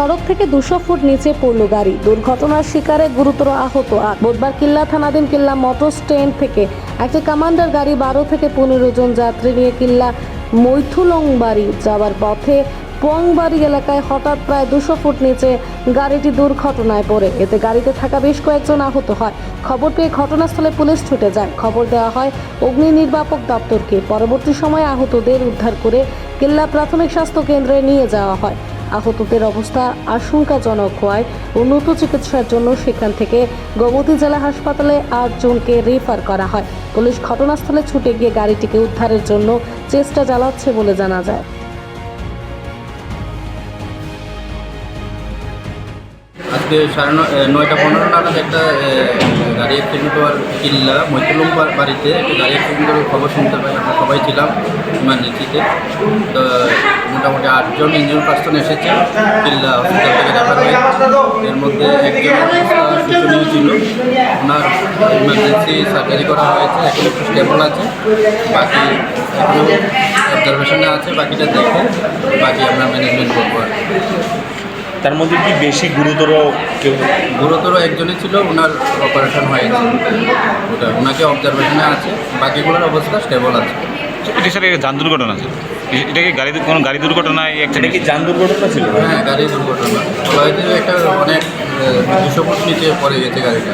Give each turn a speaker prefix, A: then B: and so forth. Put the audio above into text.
A: সড়ক থেকে দুশো ফুট নিচে পড়ল গাড়ি। দুর্ঘটনার শিকারে গুরুতর আহত আর বুধবার কিল্লা থানাধীন কিল্লা মোটর স্ট্যান্ড থেকে একটি কমান্ডার গাড়ি বারো থেকে পনেরো জন যাত্রী নিয়ে কিল্লা মৈথুলংবাড়ি যাওয়ার পথে পংবাড়ি এলাকায় হঠাৎ প্রায় দুশো ফুট নিচে গাড়িটি দুর্ঘটনায় পড়ে। এতে গাড়িতে থাকা বেশ কয়েকজন আহত হয়। খবর পেয়ে ঘটনাস্থলে পুলিশ ছুটে যায়। খবর দেওয়া হয়, অগ্নি নির্বাপক দপ্তরকে। পরবর্তী সময়ে আহতদের উদ্ধার করে কিল্লা প্রাথমিক স্বাস্থ্য কেন্দ্রে নিয়ে যাওয়া হয়। আহতদের অবস্থা আশঙ্কাজনক হওয়ায় উন্নত চিকিৎসার জন্য সেখান থেকে গোমতী জেলা হাসপাতালে আটজনকে রেফার করা হয়। পুলিশ ঘটনাস্থলে ছুটে গিয়ে গাড়িটিকে উদ্ধারের জন্য চেষ্টা চালাচ্ছে বলে জানা যায়।
B: আজকে সাড়ে নয় নয়টা পনেরো নাগাদ একটা গাড়ি অ্যাক্সিডেন্ট হওয়ার কিল্লা মৈতুলুম বাড়িতে একটা গাড়ি অ্যাক্সিডেন্ট খবর শুনতে পাই, আমরা সবাই ছিলাম ইমার্জেন্সিতে তো মোটামুটি আটজন ইঞ্জিন পার্সন এসেছে কিল্লা হসপিটাল থেকে দেখা হয়ে এর মধ্যে একজন শোচনীয় ছিল। ওনার ইমার্জেন্সি সার্জারি করা হয়েছে এখন একটু স্টেবল আছে। বাকি এখনও অবজারভেশনে আছে বাকিটা দেখে বাকি আমরা ম্যানেজমেন্ট করব আর কি।
C: তার মধ্যে কি বেশি গুরুতর কেউ?
B: গুরুতর একজনই ছিল ওনার অপারেশন হয়েছে। ওটা ওনাকে অবজারভেশনে আছে বাকিগুলোর অবস্থা স্টেবল আছে।
D: এটা স্যার এটা যান দুর্ঘটনা স্যার। এটা কি গাড়ি কোনো গাড়ি দুর্ঘটনায়
C: এটা কি যান দুর্ঘটনা ছিল?
B: হ্যাঁ গাড়ি দুর্ঘটনা। একটা অনেক দুশো ফুট নিচে পড়ে গেছে গাড়িটা।